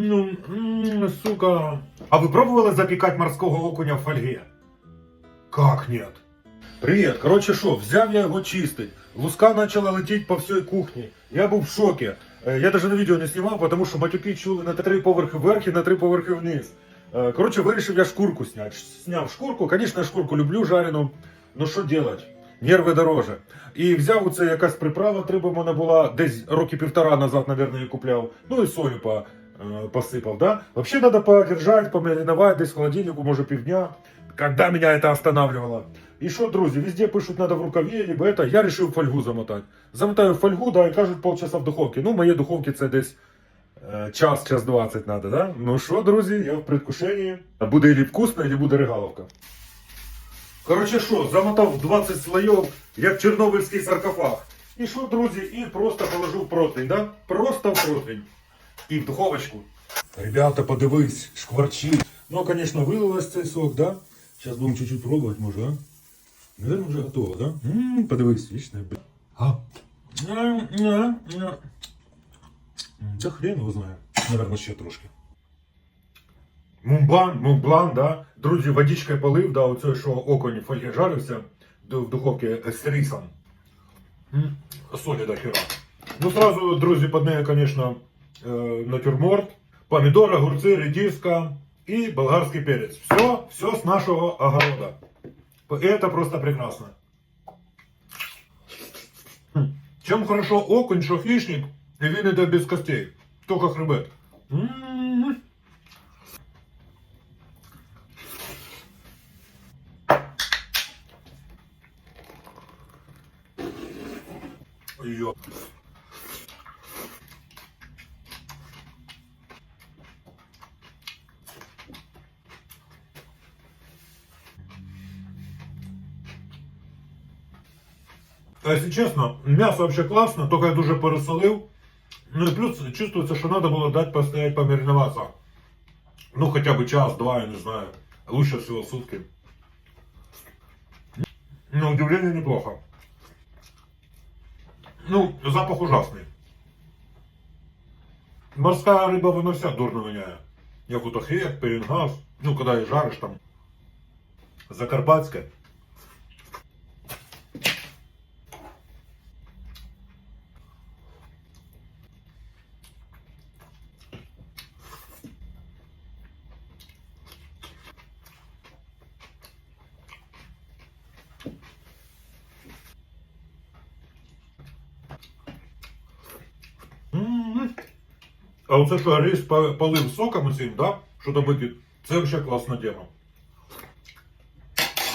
Ну, м, сука. А вы пробовали запекать морского окуня в фольге? Как нет? Привет, короче, що, взяв я його чистить. Луска почала летіти по всій кухні. Я був в шокі. Е, Я навіть на відео не знімав, тому що матюки чули на три поверхи вверх і на три поверхи вниз. Е, Коротше, вирішив я шкурку зняти. Зняв шкурку, звісно, шкурку люблю жарену. Ну що делать? Нерви дороже. І взяв оце якась приправа, треба мене була десь роки півтора назад, мабуть, купляв. Ну і сою по, е, посипав, да? Вообще надо подержать, помариновать, десь в холодильнику, може півдня. Когда меня это останавливало. И что, друзья, везде пишут, надо в рукаве, либо это. Я решил фольгу замотать. Замотаю фольгу, да, и кажуть полчаса в духовці. Ну, моей духовці це десь е, час, час 20 надо, да? Ну що, друзі, я в предвкушении. Буде или вкусно, или буде регаловка. Короче, що, замотав 20 слоїв, як чорнобильський саркофаг. І що, друзі, і просто положу в противень, да? Просто в противень. І в духовочку. Ребята, подивись, шкварчить. Ну, конечно, вылилось цей сок, да? Сейчас будем чуть-чуть пробовать, може, а? Наверное, уже готово, да? М, подивись, вічне, блядь. А? Це хрен його знає. Наверно, ще трошки. Мумбан, мумблан, да? Друзі, водичкою полив, да, оце, що окунь в фольгі жарився в духовці з рисом. Солі до хера. Ну, сразу, друзі, под нею, конечно, натюрморт, помидоры, огурцы, редиска и болгарский перец. Все, все с нашего огорода. Это просто прекрасно. Хм. Чем хорошо окунь, что хищник, и він іде без костей. Только хребет. М. А если честно, мясо вообще классно, только я дуже пересолив. Ну и плюс чувствуется, что надо было дать постоять помариноваться. Ну хотя бы час-два, я не знаю. Лучше всего сутки. На удивление неплохо. Ну, запах ужасный. Морская рыба, вона вся дурно воняє. Як ото хек, пеленгаз. Ну, коли її жариш там. Закарпатське. А оце що рис полив соком цим, да? Що там викид, це взагалі класна тема.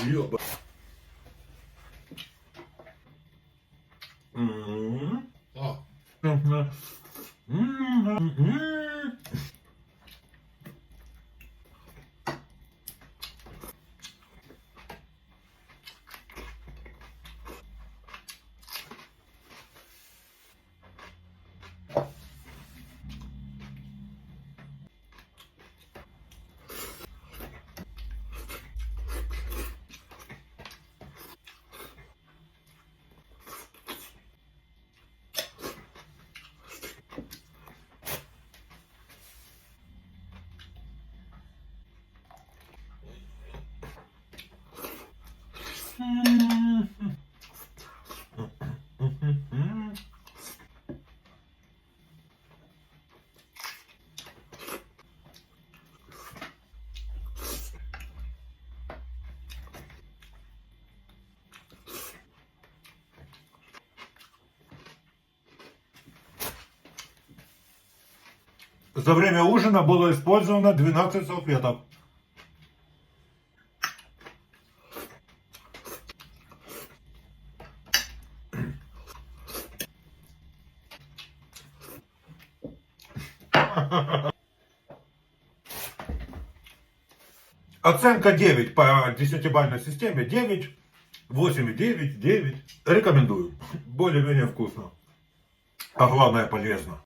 Йоба. М. О, За время ужина было использовано 12 салфеток. Оценка 9 по 10-бальной системе. 9, 8,9, 9. Рекомендую. Более-менее вкусно. А главное полезно.